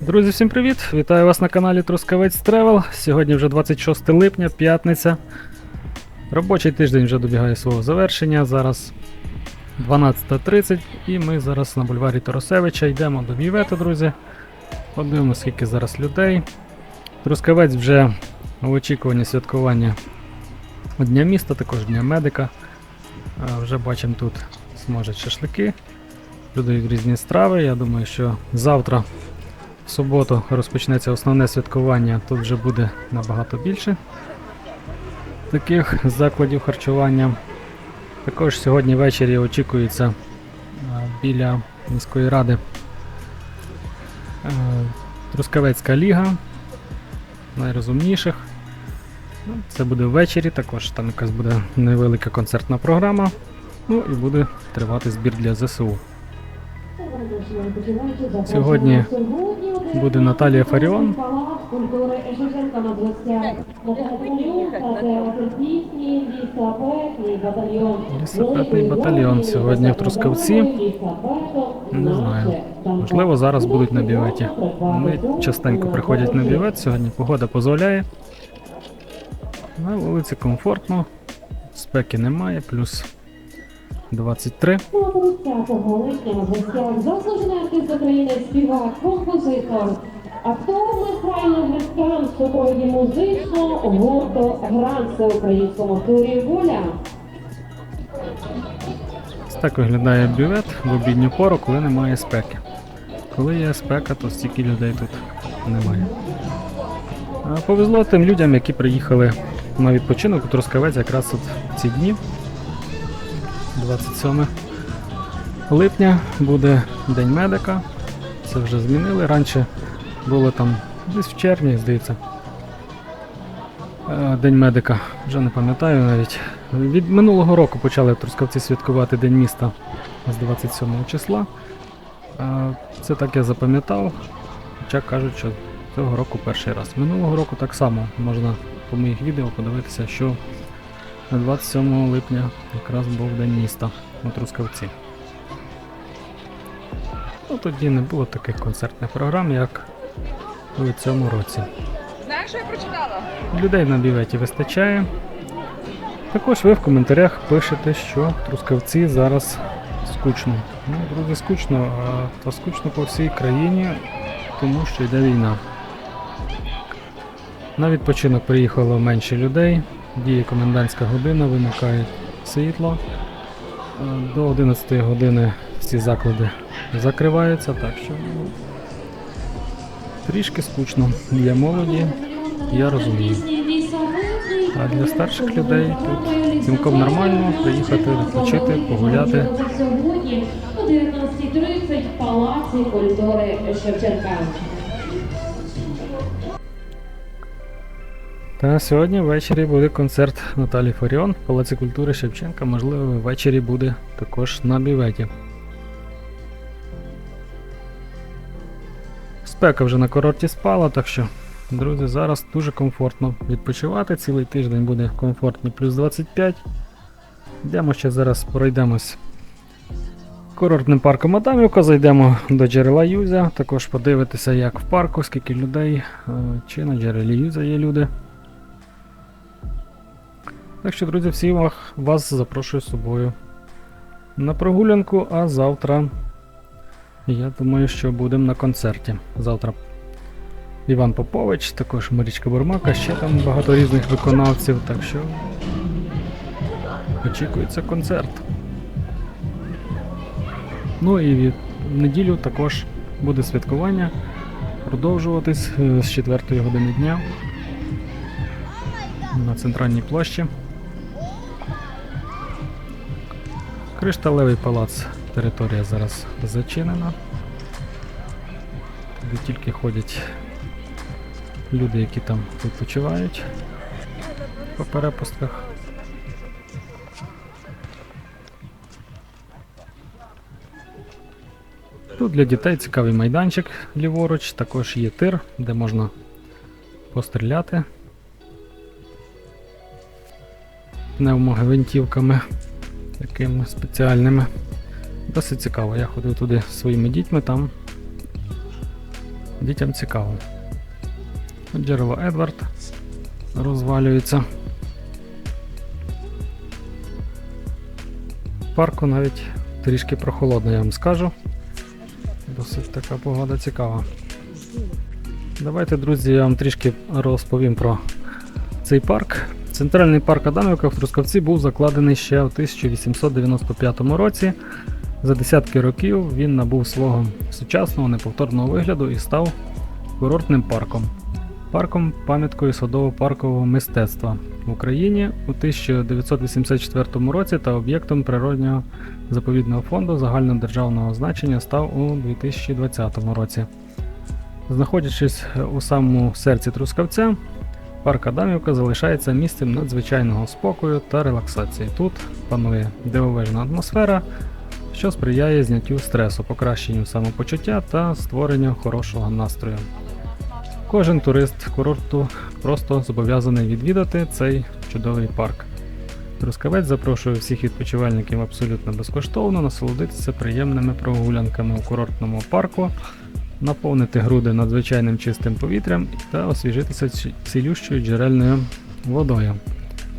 Друзі, всім привіт! Вітаю вас на каналі Трускавець Тревел. Сьогодні вже 26 липня, п'ятниця. Робочий тиждень вже добігає свого завершення. Зараз 12.30 і ми зараз на бульварі Тарасевича йдемо до Вівети, друзі. Подивимося, скільки зараз людей. Трускавець вже в очікуванні святкування Дня міста, також Дня медика. Вже бачимо тут смажать шашлики, продають різні страви. Я думаю, що завтра в суботу розпочнеться основне святкування, тут вже буде набагато більше таких закладів харчування. Також сьогодні ввечері очікується е, біля міської ради е, Трускавецька ліга найрозумніших. Ну, Це буде ввечері, також там якась буде невелика концертна програма. Ну і буде тривати збір для ЗСУ. Сьогодні буде Наталія Фаріон. Лісопетний батальйон сьогодні в Трускавці. Не знаю. Можливо, зараз будуть на біветі. Вони частенько приходять на бівет, сьогодні погода дозволяє. На вулиці комфортно, спеки немає, плюс 23. 30 липня артист України, співак, композитор. Актор Михайло Грицькан в супроводі музичного гурту Гран всеукраїнському турі Воля. Так виглядає бювет в обідню пору, коли немає спеки. Коли є спека, то стільки людей тут немає. А повезло тим людям, які приїхали на відпочинок у Трускавець якраз от ці дні. 27 липня буде День медика. Це вже змінили. Раніше було там десь в червні, здається. Е, День медика, вже не пам'ятаю навіть. Від минулого року почали Трускавці святкувати День міста з 27 числа. Е, Це так я запам'ятав, хоча кажуть, що цього року перший раз. Минулого року так само можна по моїх відео подивитися, що 27 липня якраз був День міста у Трускавці. Ну, тоді не було таких концертних програм, як у цьому році. Знаєш, що я прочитала? Людей на біветі вистачає. Також ви в коментарях пишете, що Трускавці зараз скучно. Ну, друзі, скучно, а та скучно по всій країні, тому що йде війна. На відпочинок приїхало менше людей, діє комендантська година, вимикають світло. Е, До 11 години всі заклади закриваються, так що ну, трішки скучно для молоді, я розумію. А для старших людей тут цілком нормально приїхати, відпочити, погуляти. О 19.30 в Палаці культури Шевченка. Та сьогодні ввечері буде концерт Наталі Фаріон в Палаці культури Шевченка. Можливо, ввечері буде також на біветі. Спека вже на курорті спала, так що, друзі, зараз дуже комфортно відпочивати. Цілий тиждень буде комфортні плюс 25. Йдемо ще зараз пройдемось курортним парком Адамівка, зайдемо до джерела Юзя, також подивитися, як в парку, скільки людей, е, чи на джерелі Юзя є люди. Так що, друзі, всіх вас, запрошую з собою на прогулянку, а завтра я думаю, що будемо на концерті. Завтра Іван Попович, також Марічка Бурмака, ще там багато різних виконавців, так що очікується концерт. Ну і в неділю також буде святкування продовжуватись е, з 4 години дня на центральній площі. Кришталевий палац. Територія зараз зачинена. Туди тільки ходять люди, які там відпочивають по перепустках. Тут для дітей цікавий майданчик ліворуч, також є тир, де можна постріляти пневмогвинтівками такими спеціальними. Досить цікаво. Я ходив туди зі своїми дітьми, там Дітям цікаво. Джерело Едвард розвалюється. Парку навіть трішки прохолодно, я вам скажу. Досить така погода цікава. Давайте, друзі, я вам трішки розповім про цей парк. Центральний парк Адамівка в Трускавці був закладений ще в 1895 році. За десятки років він набув свого сучасного неповторного вигляду і став курортним парком. Парком пам'яткою садово-паркового мистецтва в Україні у 1984 році та об'єктом природнього заповідного фонду загальнодержавного значення став у 2020 році. Знаходячись у самому серці Трускавця, парк Адамівка залишається місцем надзвичайного спокою та релаксації. Тут панує дивовижна атмосфера, що сприяє зняттю стресу, покращенню самопочуття та створенню хорошого настрою. Кожен турист курорту просто зобов'язаний відвідати цей чудовий парк. Трускавець запрошує всіх відпочивальників абсолютно безкоштовно насолодитися приємними прогулянками у курортному парку, наповнити груди надзвичайним чистим повітрям та освіжитися цілющою джерельною водою.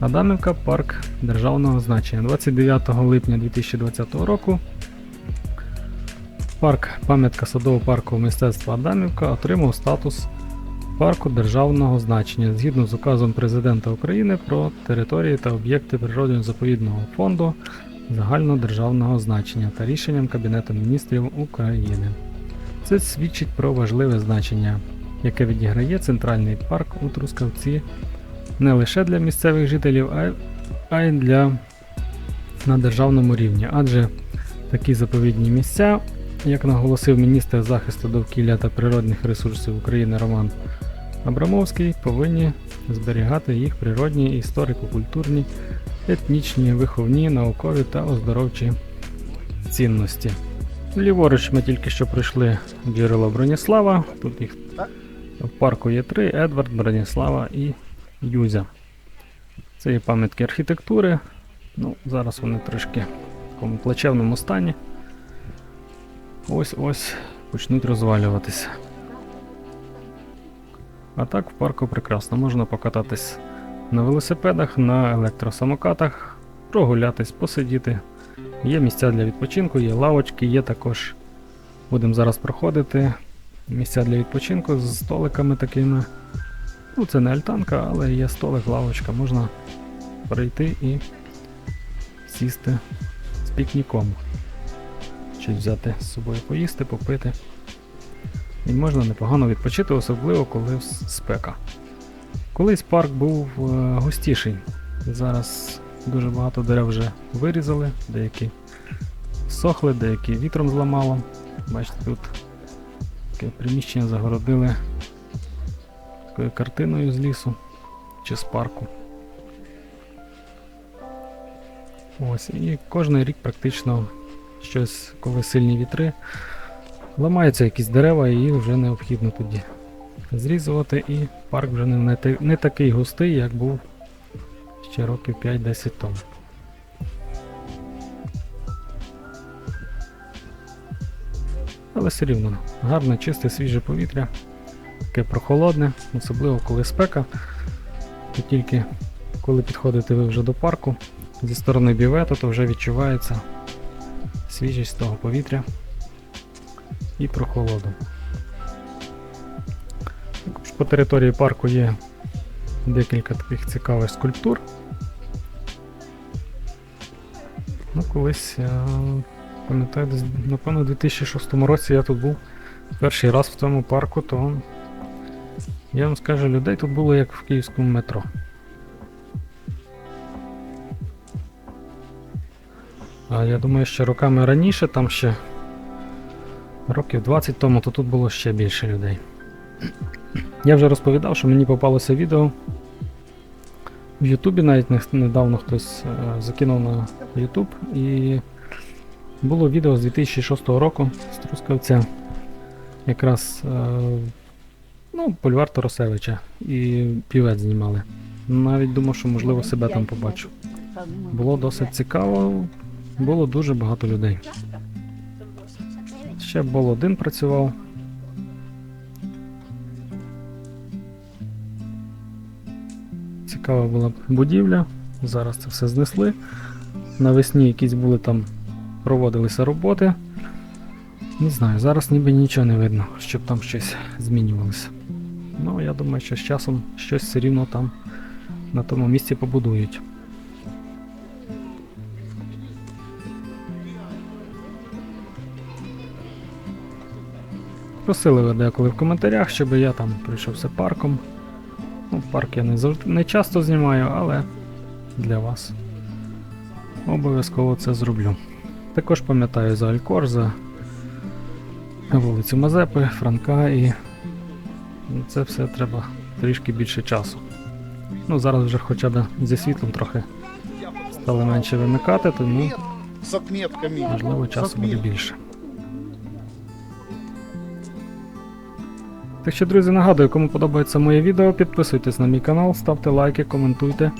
Адамівка парк державного значення. 29 липня 2020 року парк пам'ятка садово-паркового мистецтва Адамівка отримав статус парку державного значення згідно з указом Президента України про території та об'єкти природно-заповідного фонду загальнодержавного значення та рішенням Кабінету міністрів України. Це свідчить про важливе значення, яке відіграє центральний парк у Трускавці не лише для місцевих жителів, а й- для на державному рівні, адже такі заповідні місця, як наголосив міністр захисту довкілля та природних ресурсів України Роман Абрамовський, повинні зберігати їх природні, історико-культурні, етнічні, виховні, наукові та оздоровчі цінності. Ліворуч ми тільки що пройшли джерело Броніслава. Тут їх в парку є три: Едвард, Броніслава і Юзя. Це є пам'ятки архітектури. Ну, зараз вони трішки в такому плачевному стані. Ось ось почнуть розвалюватися. А так в парку прекрасно. Можна покататись на велосипедах, на електросамокатах, прогулятись, посидіти. Є місця для відпочинку, є лавочки, є також. Будемо зараз проходити місця для відпочинку з столиками такими. Ну, це не альтанка, але є столик, лавочка, можна прийти і сісти з пікніком. Щось взяти з собою поїсти, попити. І можна непогано відпочити, особливо коли спека. Колись парк був е, густіший. Зараз дуже багато дерев вже вирізали, деякі сохли, деякі вітром зламало. Бачите, тут таке приміщення загородили такою картиною з лісу чи з парку. Ось, і кожен рік практично щось, коли сильні вітри, ламаються якісь дерева, і їх вже необхідно тоді зрізувати, і парк вже не, не, такий густий, як був ще років 5-10 тому. Але все рівно гарне, чисте, свіже повітря, таке прохолодне, особливо коли спека, то тільки коли підходите ви вже до парку зі сторони бівету, то вже відчувається свіжість того повітря і прохолоду. Також по території парку є декілька таких цікавих скульптур. Ну, колись, я пам'ятаю, десь, напевно, у 2006 році я тут був перший раз в цьому парку, то я вам скажу, людей тут було як в київському метро. А я думаю, що роками раніше, там ще років 20 тому, то тут було ще більше людей. Я вже розповідав, що мені попалося відео. В Ютубі навіть недавно хтось е, закинув на Ютуб і було відео з 2006 року з Трускавця. Якраз е, ну, Польвар Тарасевича і півець знімали. Навіть думав, що можливо себе там побачу. Було досить цікаво, було дуже багато людей. Ще Бол один працював. Цікава була будівля. Зараз це все знесли. Навесні якісь були там, проводилися роботи. Не знаю, зараз ніби нічого не видно, щоб там щось змінювалося. Ну, я думаю, що з часом щось все рівно там на тому місці побудують. Просили ви деколи в коментарях, щоб я там пройшовся парком. Ну, парк я не завжди не часто знімаю, але для вас обов'язково це зроблю. Також пам'ятаю за Алькор, за вулицю Мазепи, Франка і це все треба трішки більше часу. Ну, зараз вже хоча б зі світлом трохи стало менше вимикати, тому можливо часу буде більше. Так що, друзі, нагадую, кому подобається моє відео, підписуйтесь на мій канал, ставте лайки, коментуйте.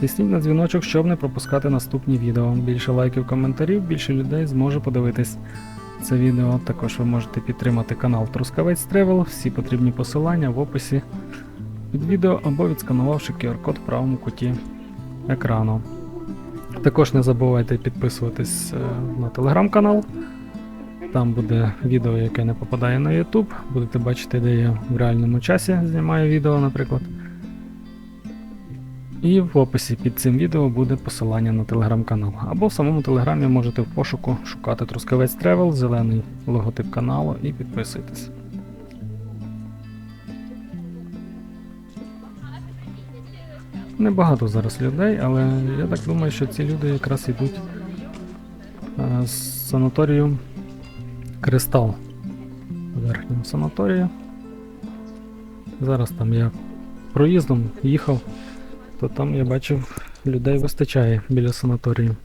Тисніть на дзвіночок, щоб не пропускати наступні відео. Більше лайків, коментарів, більше людей зможе подивитись це відео. Також ви можете підтримати канал Трускавець Тревел. Всі потрібні посилання в описі під відео або відсканувавши QR-код в правому куті екрану. Також не забувайте підписуватись е, на телеграм-канал. Там буде відео, яке не попадає на YouTube. Будете бачити, де я в реальному часі знімаю відео, наприклад. І в описі під цим відео буде посилання на телеграм-канал. Або в самому телеграмі можете в пошуку шукати Трускавець Тревел, зелений логотип каналу і підписуйтесь. Небагато зараз людей, але я так думаю, що ці люди якраз йдуть е, з санаторію Кристал. в Верхньому санаторію. Зараз там я проїздом їхав, то там я бачив людей вистачає біля санаторію.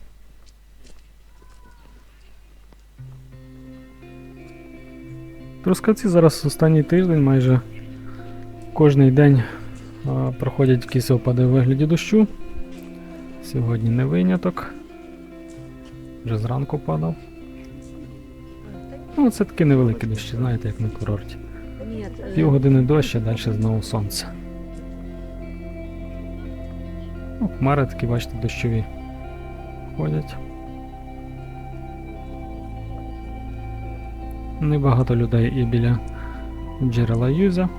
Трускавці зараз останній тиждень майже кожний день а, проходять якісь опади у вигляді дощу. Сьогодні не виняток. Вже зранку падав. Ну, це такі невеликі дощі, знаєте, як на курорті. Пів години дощ, а далі знову сонце. Ну, хмари такі, бачите, дощові ходять. Небагато людей і біля джерела Юзя.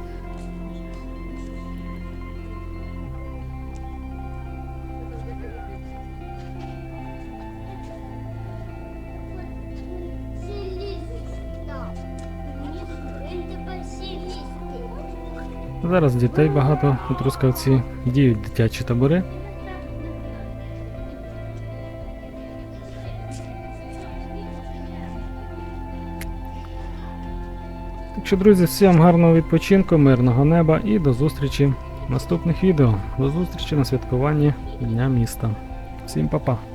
Зараз дітей багато у Трускавці, діють дитячі табори. Так що, друзі, всім гарного відпочинку, мирного неба і до зустрічі в наступних відео. До зустрічі на святкуванні Дня міста. Всім па-па!